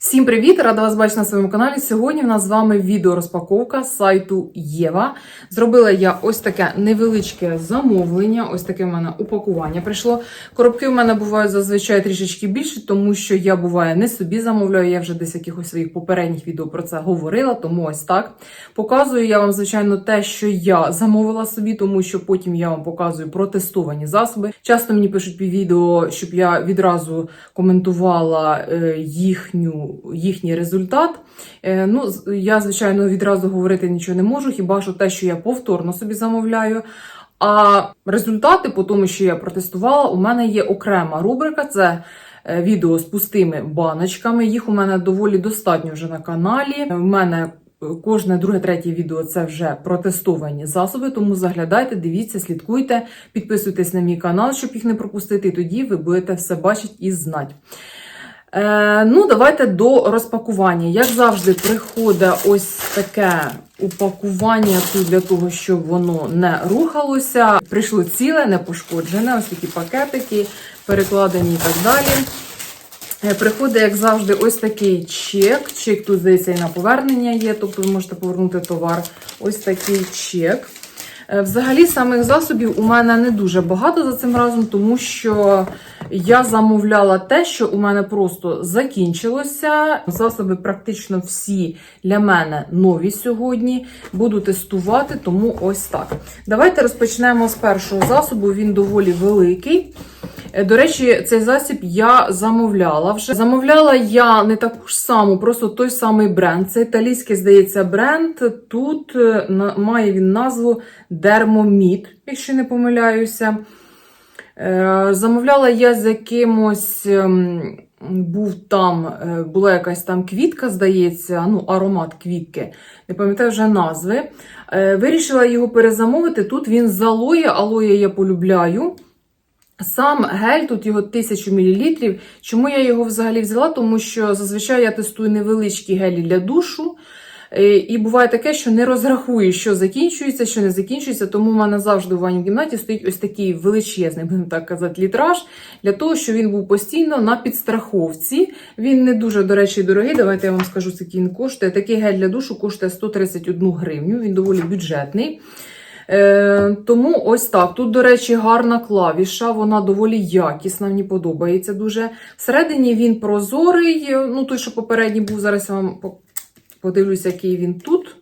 Всім привіт! Рада вас бачити на своєму каналі. Сьогодні в нас з вами відеорозпаковка з сайту Єва. Зробила я ось таке невеличке замовлення, ось таке в мене упакування прийшло. Коробки в мене бувають зазвичай трішечки більше, тому що я буває не собі замовляю. Я вже десь якихось своїх попередніх відео про це говорила, тому ось так. Показую я вам, звичайно, те, що я замовила собі, тому що потім я вам показую протестовані засоби. Часто мені пишуть під відео, щоб я відразу коментувала е, їхню їхній результат. Е, Ну, я, звичайно, відразу говорити нічого не можу, хіба що те, що я повторно собі замовляю. А результати, по тому, що я протестувала, у мене є окрема рубрика. Це е, відео з пустими баночками. Їх у мене доволі достатньо вже на каналі. У мене е, кожне друге, третє відео це вже протестовані засоби. Тому заглядайте, дивіться, слідкуйте, підписуйтесь на мій канал, щоб їх не пропустити. Тоді ви будете все бачити і знати. Е, ну, давайте до розпакування. Як завжди, приходить ось таке упакування тут для того, щоб воно не рухалося. Прийшло ціле, не пошкоджене. Ось такі пакетики, перекладені і так далі. Е, Приходить, як завжди, ось такий чек. Чек тут, здається, і на повернення є, тобто ви можете повернути товар. Ось такий чек. Е, Взагалі, самих засобів у мене не дуже багато за цим разом, тому що я замовляла те, що у мене просто закінчилося. Засоби практично всі для мене нові сьогодні. Буду тестувати, тому ось так. Давайте розпочнемо з першого засобу. Він доволі великий. Е, До речі, цей засіб я замовляла вже. Замовляла я не таку ж саму, просто той самий бренд. Це італійський, здається, бренд. Тут е, має він назву Dermomid, якщо не помиляюся. Е, Замовляла я з якимось. ем, Був там, е, була якась там квітка, здається, ну, аромат квітки, не пам'ятаю вже назви. Е, Вирішила його перезамовити. Тут він з алоє, алоє я полюбляю. Сам гель, тут його 1000 мл. Чому я його взагалі взяла? Тому що зазвичай я тестую невеличкі гелі для душу. Е, І буває таке, що не розрахую, що закінчується, що не закінчується. Тому в мене завжди у ванній кімнаті стоїть ось такий величезний, будемо так казати, літраж, для того, щоб він був постійно на підстраховці. Він не дуже, до речі, дорогий. Давайте я вам скажу, скільки він коштує. Такий гель для душу коштує 131 гривню. Він доволі бюджетний. Е, тому ось так. Тут, до речі, гарна клавіша, вона доволі якісна, мені подобається дуже. Всередині він прозорий, ну той, що попередній був, зараз я вам по- подивлюся, який він тут.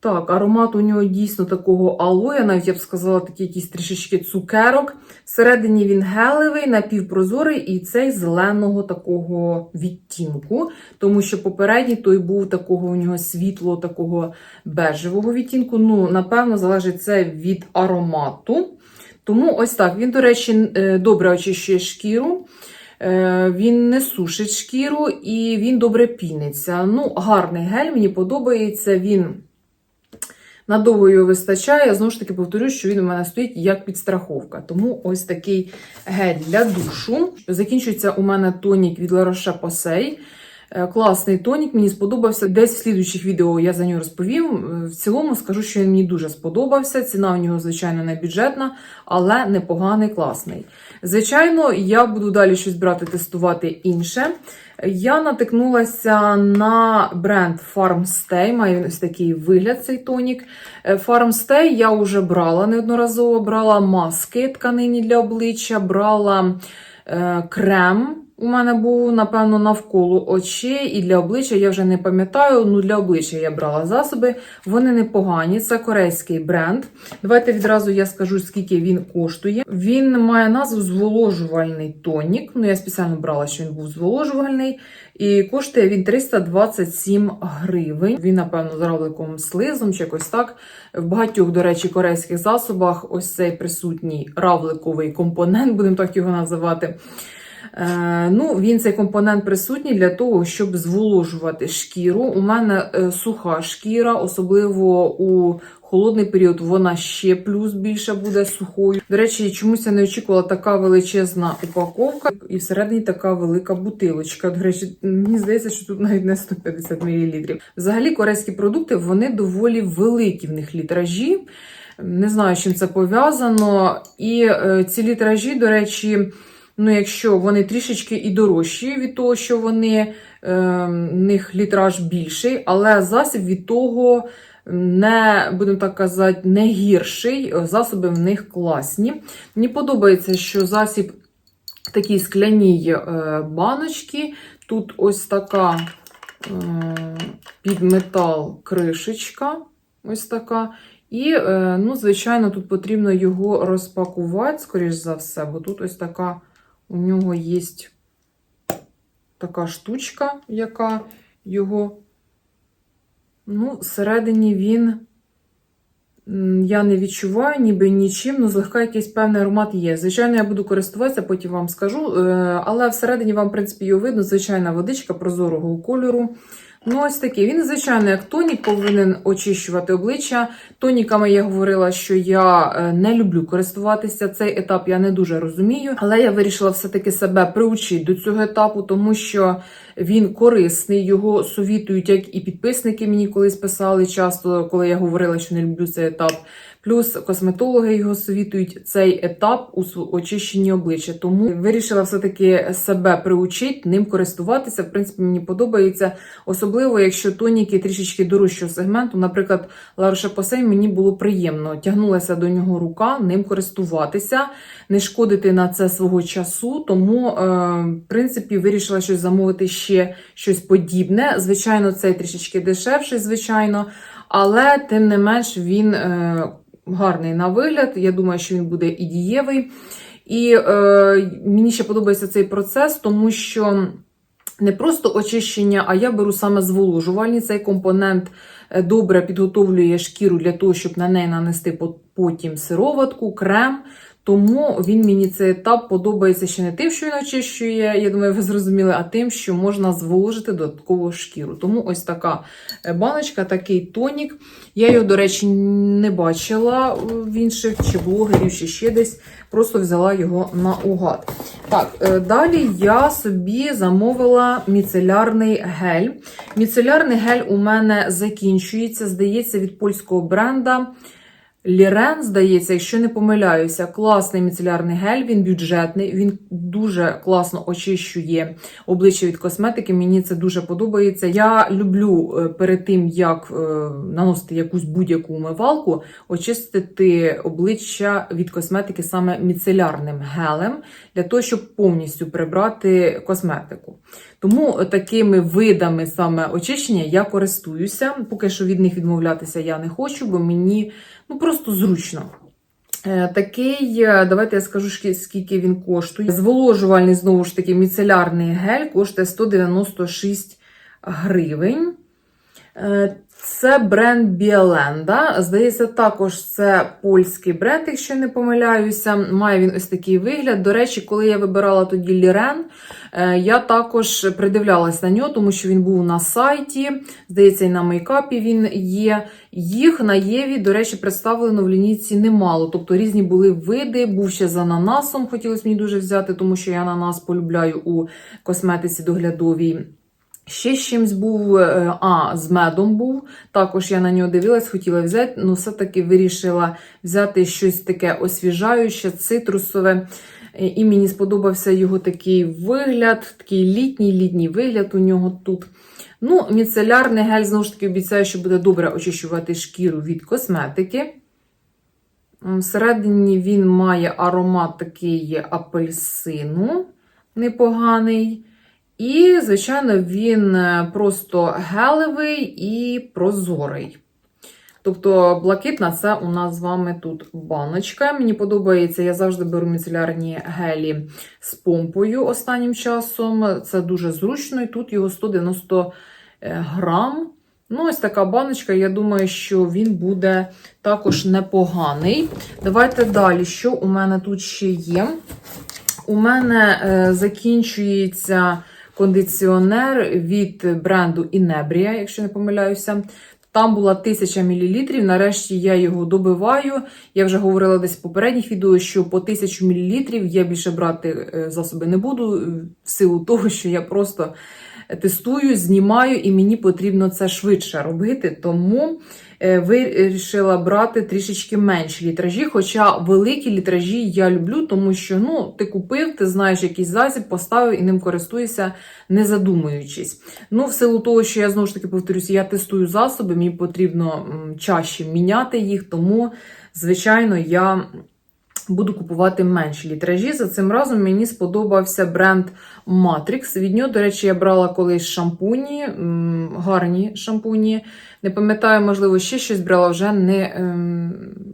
Так, аромат у нього дійсно такого алоя, навіть я б сказала, такий якийсь трішечки цукерок. Всередині він гелевий, напівпрозорий і цей зеленого такого відтінку, тому що попередній той був такого у нього світло, такого бежевого відтінку. Ну, напевно, залежить це від аромату. Тому ось так. Він, до речі, е, добре очищує шкіру. Е, Він не сушить шкіру і він добре піниться. Ну, гарний гель, мені подобається. Він надовго його вистачає. Знову ж таки, повторюю, що він у мене стоїть як підстраховка. Тому ось такий гель для душу. Закінчується у мене тонік від La Roche-Posay. Е, Класний тонік, мені сподобався. Десь в слідуючих відео я за нього розповім. Е, В цілому скажу, що він мені дуже сподобався. Ціна у нього, звичайно, не бюджетна, але непоганий, класний. Звичайно, я буду далі щось брати, тестувати інше. Я натикнулася на бренд Farmstay, має ось такий вигляд цей тонік. Е, Farmstay я вже брала неодноразово, брала маски тканині для обличчя, брала е, крем. У мене був, напевно, навколо очей і для обличчя я вже не пам'ятаю. Ну, для обличчя я брала засоби. Вони непогані. Це корейський бренд. Давайте відразу я скажу, скільки він коштує. Він має назву зволожувальний тонік. Ну, я спеціально брала, що він був зволожувальний. І коштує він 327 гривень. Він, напевно, з равликом слизом чи якось так. В багатьох, до речі, корейських засобах ось цей присутній равликовий компонент, будемо так його називати. Е, ну, він цей компонент присутній для того, щоб зволожувати шкіру. У мене е, суха шкіра, особливо у холодний період, вона ще плюс більше буде сухою. До речі, чомусь я не очікувала така величезна упаковка, і всередині така велика бутилочка. До речі, мені здається, що тут навіть не 150 мл. Взагалі, корейські продукти вони доволі великі в них літражі. Не знаю, з чим це пов'язано. І е, ці літражі, до речі, Ну, якщо вони трішечки і дорожчі від того, що вони е, них літраж більший, але засіб від того не, будемо так казати, не гірший. Засоби в них класні. Мені подобається, що засіб в такій скляній е, баночці. Тут ось така е, під метал кришечка. Ось така. І, е, ну, звичайно, тут потрібно його розпакувати, скоріш за все, бо тут ось така у нього є така штучка, яка його. Ну, всередині він. Я не відчуваю ніби нічим, ну злегка якийсь певний аромат є. Звичайно, я буду користуватися, потім вам скажу. е, Але всередині вам, в принципі, його видно, звичайна водичка прозорого кольору. Ну, ось такий. Він, звичайно, як тонік повинен очищувати обличчя. Тоніками я говорила, що я е, не люблю користуватися. Цей етап я не дуже розумію, але я вирішила все-таки себе приучити до цього етапу, тому що він корисний. Його совітують, як і підписники мені колись писали часто, коли я говорила, що не люблю цей етап. Плюс косметологи його совітують цей етап у очищенні обличчя. Тому вирішила все-таки себе приучити, ним користуватися. В принципі, мені подобається. Особливо, якщо тоніки трішечки дорожчого сегменту. Наприклад, La Roche-Posay мені було приємно. Тягнулася до нього рука, ним користуватися, не шкодити на це свого часу. Тому, е, в принципі, вирішила щось замовити ще щось подібне. Звичайно, цей трішечки дешевший, звичайно, але тим не менш він. Е, гарний на вигляд. Я думаю, що він буде і дієвий. І е, мені ще подобається цей процес, тому що не просто очищення, а я беру саме зволожувальні. Цей компонент е, добре підготовлює шкіру для того, щоб на неї нанести потім сироватку, крем. Тому він мені цей етап подобається ще не тим, що він очищує, я думаю, ви зрозуміли, а тим, що можна зволожити додатково шкіру. Тому ось така е, баночка, такий тонік. Я його, до речі, не бачила в інших чи блогерів, чи ще десь. Просто взяла його наугад. Так, е, далі я собі замовила міцелярний гель. Міцелярний гель у мене закінчується, здається, від польського бренда. Лірен, здається, якщо не помиляюся, класний міцелярний гель, він бюджетний, він дуже класно очищує обличчя від косметики. Мені це дуже подобається. Я люблю е, перед тим, як е, наносити якусь будь-яку умивалку, очистити обличчя від косметики саме міцелярним гелем, для того, щоб повністю прибрати косметику. Тому такими видами саме очищення я користуюся. Поки що від них відмовлятися я не хочу, бо мені ну, просто зручно. Е, Такий, е, давайте я скажу, скільки він коштує. Зволожувальний, знову ж таки, міцелярний гель коштує 196 гривень. Це бренд Біаленда. Здається, також це польський бренд, якщо не помиляюся. Має він ось такий вигляд. До речі, коли я вибирала тоді Лірен, е, я також придивлялась на нього, тому що він був на сайті. Здається, і на мейкапі він є. Їх на Єві, до речі, представлено в лінійці немало. Тобто різні були види, був ще з ананасом, хотілося мені дуже взяти, тому що я ананас полюбляю у косметиці доглядовій. Ще з чимсь був, е, а, з медом був. Також я на нього дивилась, хотіла взяти, але все-таки вирішила взяти щось таке освіжаюче, цитрусове. Е, І мені сподобався його такий вигляд, такий літній літній вигляд у нього тут. Ну, міцелярний гель, знову ж таки, обіцяю, що буде добре очищувати шкіру від косметики. Всередині він має аромат такий апельсину непоганий. І, звичайно, він е, просто гелевий і прозорий. Тобто, блакитна це у нас з вами тут баночка. Мені подобається, я завжди беру міцелярні гелі з помпою останнім часом. Це дуже зручно, і тут його 190 грам. Ну, ось така баночка. Я думаю, що він буде також непоганий. Давайте далі. Що у мене тут ще є? У мене е, закінчується кондиціонер від бренду Inebria, якщо не помиляюся. Там була 1000 мл. Нарешті я його добиваю. Я вже говорила десь в попередніх відео, що по 1000 мл я більше брати е, засоби не буду, е, в силу того, що я просто тестую, знімаю, і мені потрібно це швидше робити. Тому е, вирішила брати трішечки менші літражі. Хоча великі літражі я люблю, тому що ну, ти купив, ти знаєш якийсь засіб, поставив і ним користуєшся, не задумуючись. Ну, в силу того, що я знову ж таки повторюся, я тестую засоби, мені потрібно чаще міняти їх, тому, звичайно, я. Буду купувати менші літражі. За цим разом мені сподобався бренд Matrix. Від нього, до речі, я брала колись шампуні, гарні шампуні. Не пам'ятаю, можливо, ще щось брала, вже не, ем,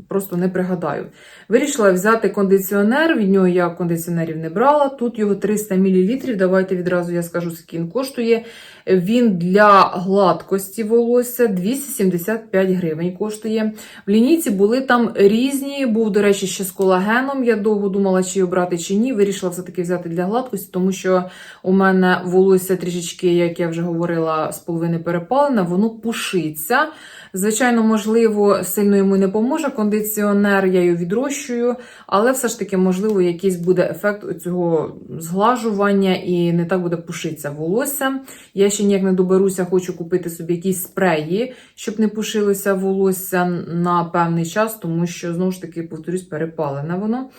просто не пригадаю. Вирішила взяти кондиціонер. Від нього я кондиціонерів не брала. Тут його 300 мл. Давайте відразу я скажу, скільки він коштує. Він для гладкості волосся 275 гривень коштує. В лінійці були там різні. Був, до речі, ще з колагеном. Я довго думала, чи його брати, чи ні. Вирішила все-таки взяти для гладкості, тому що у мене волосся трішечки, як я вже говорила, з половини перепалене, воно пушиться. Звичайно, можливо, сильно йому не поможе кондиціонер, я його відрощую, але все ж таки, можливо, якийсь буде ефект цього зглажування і не так буде пушитися волосся. Я ще ніяк не доберуся, хочу купити собі якісь спреї, щоб не пушилося волосся на певний час, тому що, знову ж таки, повторюсь, перепалене воно.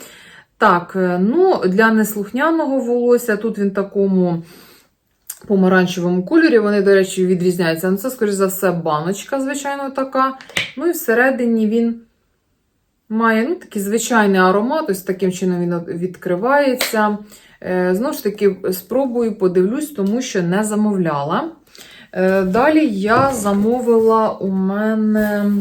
Так, е, ну, для неслухняного волосся тут він такому помаранчевому кольорі. Вони, до речі, відрізняються. Ну, це, скоріш за все, баночка, звичайно, така. Ну і всередині він має ну, такий звичайний аромат, ось таким чином він відкривається. Е, Знову ж таки, спробую, подивлюсь, тому що не замовляла. Е, Далі я замовила у мене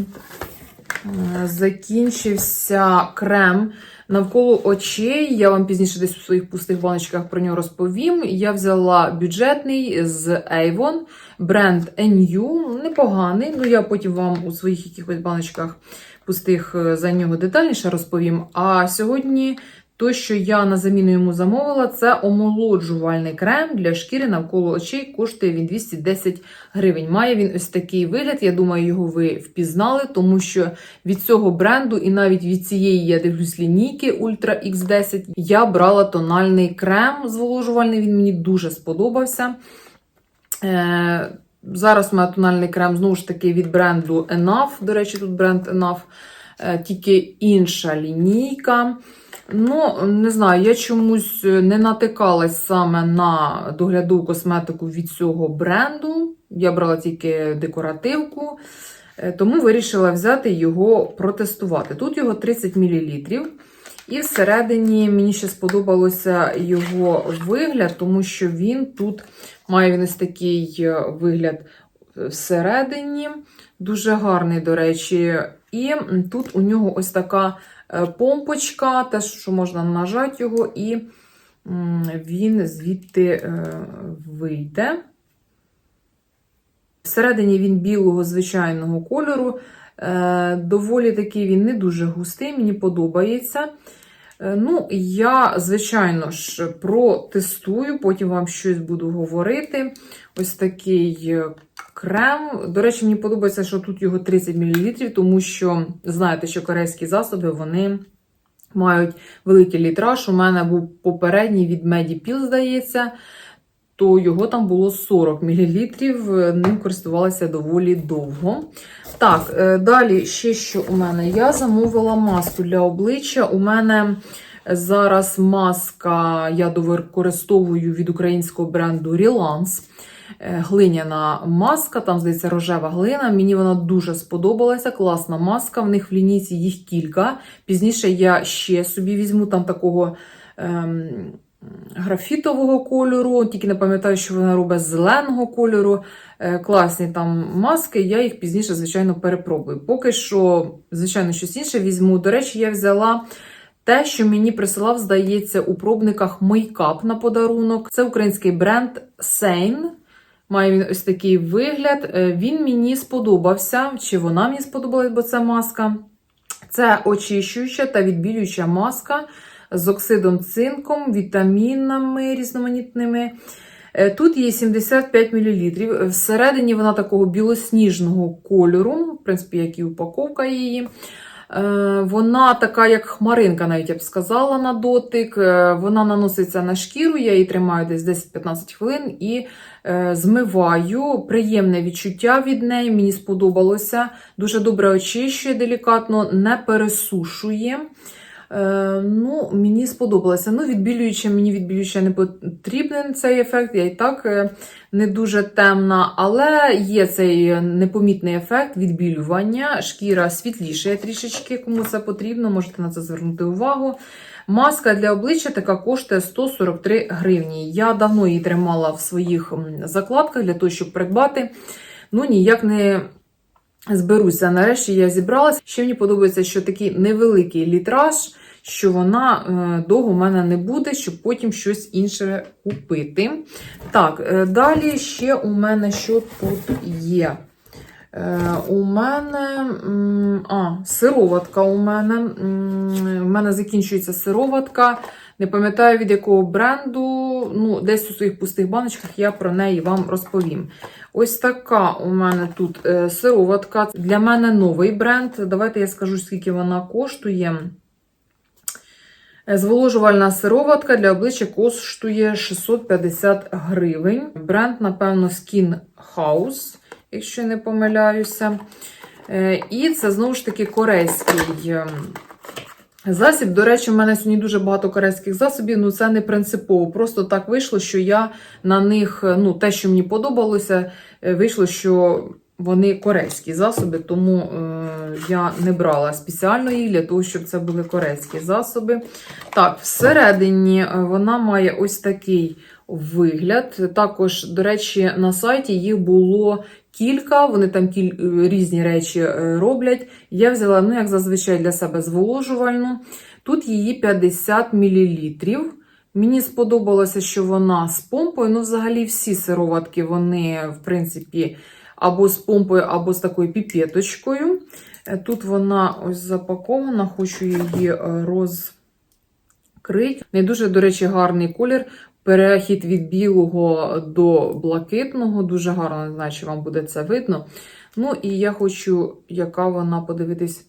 е, закінчився крем навколо очей. Я вам пізніше десь у своїх пустих баночках про нього розповім. Я взяла бюджетний з Avon, бренд NU, непоганий. Ну, я потім вам у своїх якихось баночках пустих е, за нього детальніше розповім. А сьогодні. То, що я на заміну йому замовила, це омолоджувальний крем для шкіри навколо очей. Коштує він 210 гривень. Має він ось такий вигляд. Я думаю, його ви впізнали, тому що від цього бренду, і навіть від цієї я дивлюсь лінійки Ultra X10, я брала тональний крем зволожувальний. Він мені дуже сподобався. Е, Зараз мене тональний крем знову ж таки від бренду Enough. До речі, тут бренд Enough, е, тільки інша лінійка. Ну, не знаю, я чомусь не натикалась саме на доглядову косметику від цього бренду. Я брала тільки декоративку, е, тому вирішила взяти його протестувати. Тут його 30 мл. І всередині мені ще сподобалося його вигляд, тому що він тут має він ось такий е, вигляд всередині, дуже гарний, до речі. І тут у нього ось така е, помпочка, те, що можна нажати його, і він звідти е, вийде. Всередині він білого звичайного кольору. Е, доволі такий він не дуже густий, мені подобається. Ну, я, звичайно ж, протестую, потім вам щось буду говорити. Ось такий крем. До речі, мені подобається, що тут його 30 мл, тому що, знаєте, що корейські засоби вони мають великий літраж. У мене був попередній від Medipil, здається, то його там було 40 мл, ним користувалася доволі довго. Так, е, далі ще що у мене? Я замовила маску для обличчя. У мене зараз маска, я використовую від українського бренду Relance. Глиняна маска, там, здається, рожева глина. Мені вона дуже сподобалася. Класна маска. В них в лінійці їх кілька. Пізніше я ще собі візьму там такого. Ем, Графітового кольору, тільки не пам'ятаю, що вона робить зеленого кольору. Е, класні там маски, я їх пізніше, звичайно, перепробую. Поки що, звичайно, щось інше візьму. До речі, я взяла те, що мені присилав, здається, у пробниках мейкап на подарунок. Це український бренд Sane. Має він ось такий вигляд. Е, він мені сподобався, чи вона мені сподобалась, бо це маска. Це очищуюча та відбілююча маска з оксидом цинком, вітамінами різноманітними. Е, тут є 75 мл. Всередині вона такого білосніжного кольору, в принципі, як і упаковка її. Е, Вона така, як хмаринка, навіть я б сказала, на дотик. Е, Вона наноситься на шкіру, я її тримаю десь 10-15 хвилин і е, змиваю. Приємне відчуття від неї, мені сподобалося. Дуже добре очищує делікатно, не пересушує. Е, ну, мені сподобалося. Ну, відбілююче, мені відбілююче не потрібен цей ефект. Я і так е, не дуже темна, але є цей непомітний ефект відбілювання. Шкіра світлішає трішечки, кому це потрібно, можете на це звернути увагу. Маска для обличчя така коштує 143 гривні. Я давно її тримала в своїх закладках для того, щоб придбати. Ну, ніяк не зберуся. Нарешті я зібралась. Ще мені подобається, що такий невеликий літраж, що вона е, довго в мене не буде, щоб потім щось інше купити. Так, е, далі ще у мене що тут є. Е, у мене а, сироватка у мене. У мене закінчується сироватка. Не пам'ятаю від якого бренду. Ну, десь у своїх пустих баночках я про неї вам розповім. Ось така у мене тут е, сироватка. Для мене новий бренд. Давайте я скажу, скільки вона коштує. Е, Зволожувальна сироватка для обличчя коштує 650 гривень. Бренд, напевно, Skin House, якщо не помиляюся. Е, І це знову ж таки корейський ем, засіб. До речі, в мене сьогодні дуже багато корейських засобів, ну це не принципово. Просто так вийшло, що я на них, е, ну, те, що мені подобалося, е, вийшло, що вони корейські засоби, тому е, я не брала спеціально їх для того, щоб це були корейські засоби. Так, всередині вона має ось такий вигляд. Також, до речі, на сайті їх було кілька, вони там кіль... е, різні речі е, роблять. Я взяла, ну, як зазвичай, для себе зволожувальну. Тут її 50 мл. Мені сподобалося, що вона з помпою. Ну, взагалі, всі сироватки, вони, в принципі, або з помпою, або з такою піпеточкою. Е, Тут вона ось запакована, хочу її розкрити. Не дуже, до речі, гарний колір. Перехід від білого до блакитного. Дуже гарно, не знаю, чи вам буде це видно. Ну, і я хочу, яка вона подивитись.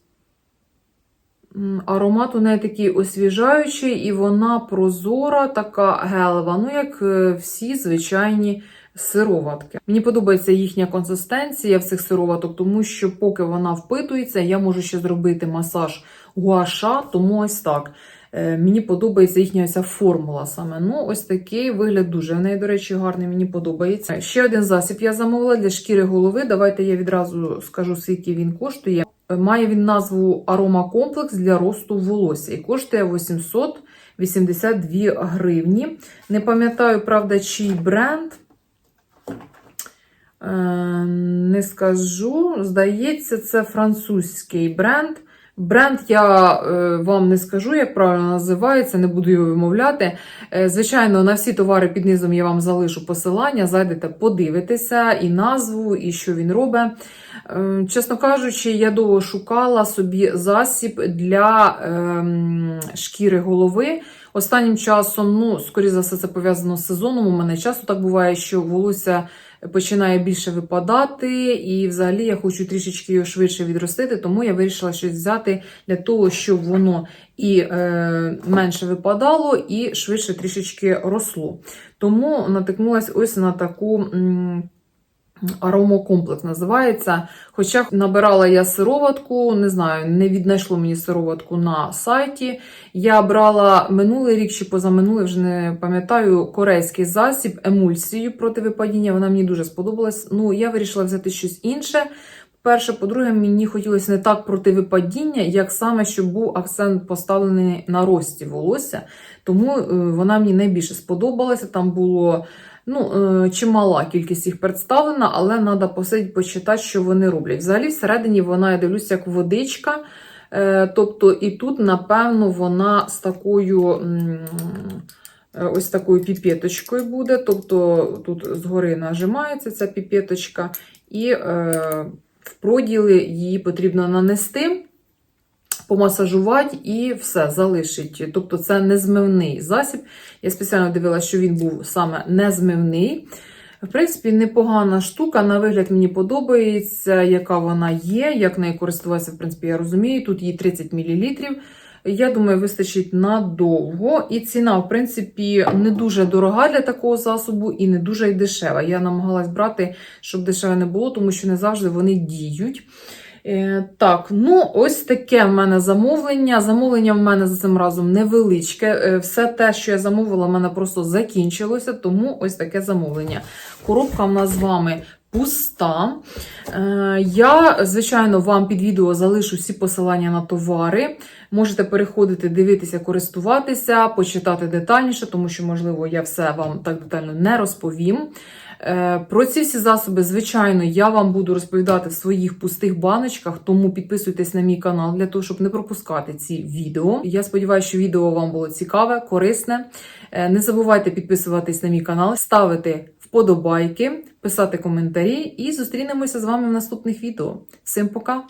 Аромат у неї такий освіжаючий, і вона прозора, така гелева, ну, як е, всі звичайні сироватки. Мені подобається їхня консистенція в цих сироваток, тому що поки вона впитується, я можу ще зробити масаж гуаша, тому ось так. Е, Мені подобається їхня ця формула саме. Ну, ось такий вигляд дуже. В неї, до речі, гарний, мені подобається. Ще один засіб я замовила для шкіри голови. Давайте я відразу скажу, скільки він коштує. Е, Має він назву аромакомплекс для росту волосся і коштує 882 гривні. Не пам'ятаю, правда, чий бренд. Е, Не скажу. Здається, це французький бренд. Бренд я е, вам не скажу, як правильно називається, не буду його вимовляти. Е, звичайно, на всі товари під низом я вам залишу посилання, зайдете, подивитеся і назву, і що він робить. Е, чесно кажучи, я довго шукала собі засіб для ем, шкіри голови. Останнім часом, ну, скоріше за все, це пов'язано з сезоном. У мене часто так буває, що волосся починає більше випадати, і взагалі я хочу трішечки його швидше відростити, тому я вирішила щось взяти для того, щоб воно і е, менше випадало, і швидше трішечки росло. Тому натикнулася ось на таку. м, Аромокомплекс називається. Хоча набирала я сироватку, не знаю, не віднайшло мені сироватку на сайті. Я брала минулий рік чи позаминулий, вже не пам'ятаю, корейський засіб, емульсію проти випадіння. Вона мені дуже сподобалась. Ну, я вирішила взяти щось інше. Перше, по-друге, мені хотілося не так проти випадіння, як саме, щоб був акцент поставлений на рості волосся. Тому е, вона мені найбільше сподобалася. Там було ну, е, чимала кількість їх представлена, але треба посидіти, почитати, що вони роблять. Взагалі, всередині вона, я дивлюся, як водичка. Е, Тобто, і тут, напевно, вона з такою. е, Ось такою піпеточкою буде. Тобто тут згори нажимається ця піпеточка, і в проділи її потрібно нанести, помасажувати і все залишить. Тобто це незмивний засіб. Я спеціально дивилася, що він був саме незмивний. В принципі, непогана штука. На вигляд мені подобається, яка вона є, як нею користуватися, в принципі, я розумію. Тут їй 30 мл. Я думаю, вистачить надовго. І ціна, в принципі, не дуже дорога для такого засобу і не дуже й дешева. Я намагалась брати, щоб дешеве не було, тому що не завжди вони діють. Е, так, ну ось таке в мене замовлення. Замовлення в мене за цим разом невеличке. Е, все те, що я замовила, в мене просто закінчилося, тому ось таке замовлення. Коробка в нас з вами пуста. Е, я, звичайно, вам під відео залишу всі посилання на товари. Можете переходити, дивитися, користуватися, почитати детальніше, тому що, можливо, я все вам так детально не розповім. Е, Про ці всі засоби, звичайно, я вам буду розповідати в своїх пустих баночках, тому підписуйтесь на мій канал для того, щоб не пропускати ці відео. Я сподіваюся, що відео вам було цікаве, корисне. Е, Не забувайте підписуватись на мій канал, ставити вподобайки, писати коментарі і зустрінемося з вами в наступних відео. Всім пока!